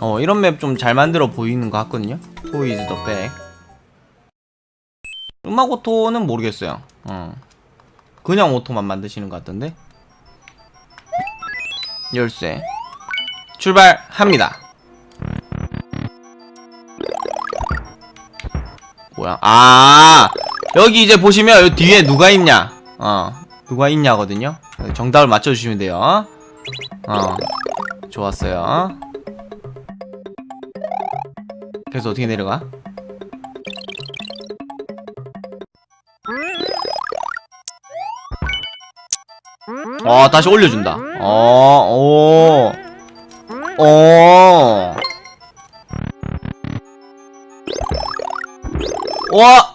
어 이런 맵 좀 잘 만들어 보이는 것 같거든요? 토이즈 더 백. 음악 오토는 모르겠어요. 어. 그냥 오토만 만드시는 것 같던데? 열쇠. 출발합니다. 뭐야? 아! 여기 이제 보시면 여기 뒤에 누가 있냐? 어 누가 있냐거든요? 정답을 맞춰주시면 돼요. 어 좋았어요 그래서 어떻게 내려가? 어 다시 올려준다. 어오. 오. 와!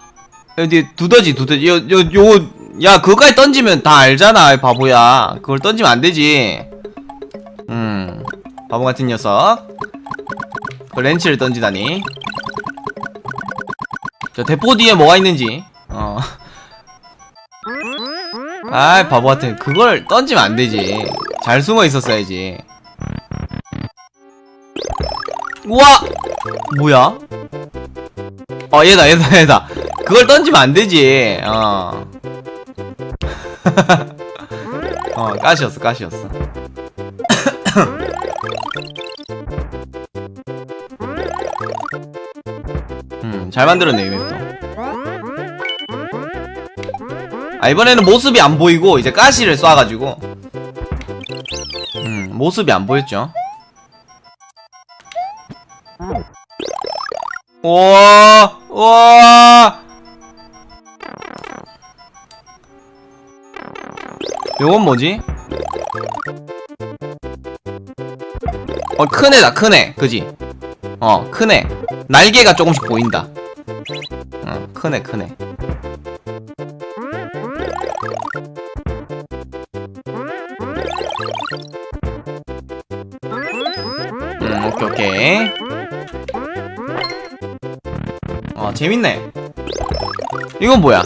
여기 두더지 두더지. 요 요 요 야 그거까지 던지면 다 알잖아 이 바보야. 그걸 던지면 안 되지. 음 바보 같은 녀석 그 렌치를 던지다니. 저 대포 뒤에 뭐가 있는지. 어. 아이 바보 같은. 그걸 던지면 안 되지. 잘 숨어 있었어야지. 우와! 뭐야? 어 얘다 얘다 얘다. 그걸 던지면 안 되지. 어. 어, 가시였어, 가시였어. 잘 만들었네, 이 맵도. 아, 이번에는 모습이 안 보이고, 이제 가시를 쏴가지고. 음, 모습이 안 보였죠. 우와, 우와! 요건 뭐지? 어, 큰 애다, 큰 애. 그지? 어, 큰 애. 날개가 조금씩 보인다. 큰 애. 음, 오케이, 오케이. 어, 재밌네. 이건 뭐야?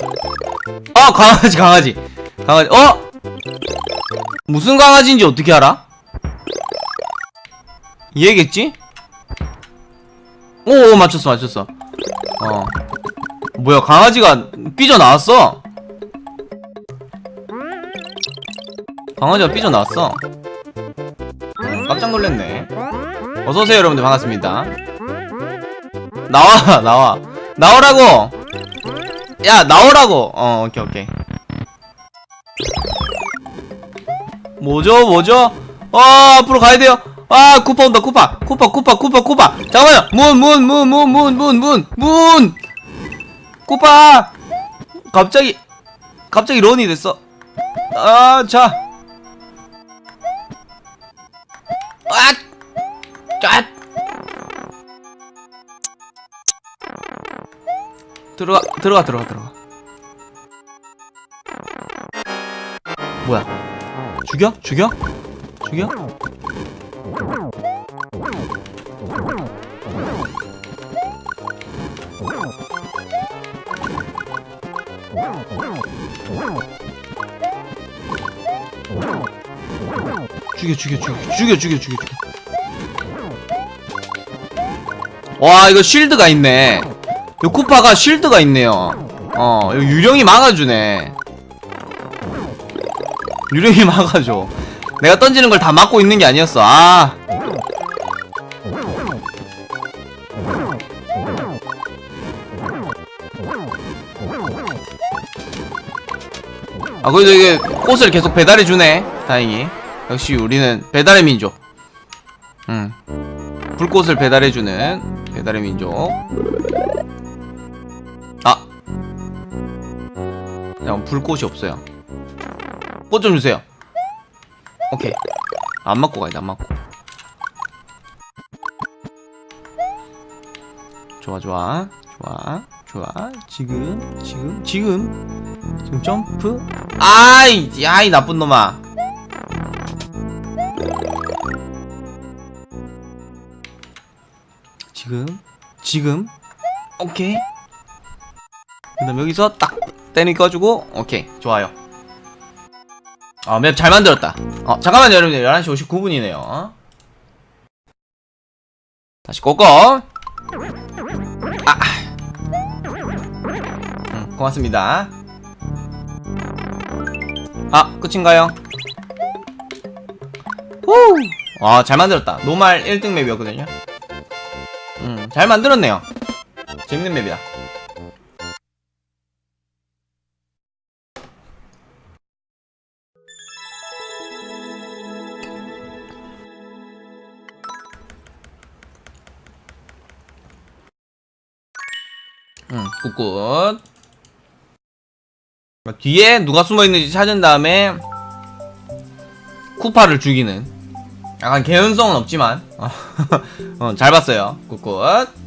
아, 강아지, 강아지. 강아지, 어? 무슨 강아지인지 어떻게 알아? 얘겠지? 오, 오 맞췄어 맞췄어 어. 뭐야 강아지가 삐져나왔어? 강아지가 삐져나왔어? 음, 깜짝 놀랐네. 어서오세요 여러분들. 반갑습니다. 나와 나와. 나오라고! 야 나오라고! 어 오케이 오케이. 뭐죠 뭐죠? 어 앞으로 가야 돼요 아 쿠파 온다 쿠파 쿠파 쿠파 쿠파 쿠파 잠깐만요 문 문 문 문 문 문 문 문 쿠파 갑자기 갑자기 런이 됐어 아자 아! 아! 들어가 들어가 들어가 들어가 뭐야 죽여? 죽여? 죽여? 죽여 죽여 죽여 죽여 죽여 죽여 와 이거 쉴드가 있네. 요 쿠파가 쉴드가 있네요. 어 유령이 막아주네. 유령이 막아줘. 내가 던지는 걸 다 막고 있는 게 아니었어. 아. 아, 그래도 이게 꽃을 계속 배달해주네. 다행히. 역시 우리는 배달의 민족. 응. 불꽃을 배달해주는 배달의 민족. 아! 야, 불꽃이 없어요. 꽃 좀 주세요. 오케이. 안 맞고 가야 돼, 안 맞고. 좋아, 좋아. 좋아. 좋아. 지금, 지금, 지금. 지금 점프. 아이, 야이, 나쁜 놈아. 지금, 지금. 오케이. 그 다음 여기서 딱 때리가지고, 오케이. 좋아요. 아, 맵 잘 만들었다. 어, 잠깐만요, 여러분들. 11시 59분이네요. 다시 꼬꼬. 아. 음, 고맙습니다. 아, 끝인가요? 후! 아, 잘 만들었다. 노말 1등 맵이었거든요. 음, 잘 만들었네요. 재밌는 맵이다. 음, 굿굿. 뒤에 누가 숨어 있는지 찾은 다음에 쿠파를 죽이는 약간 개연성은 없지만 어, 어, 잘 봤어요. 굿굿.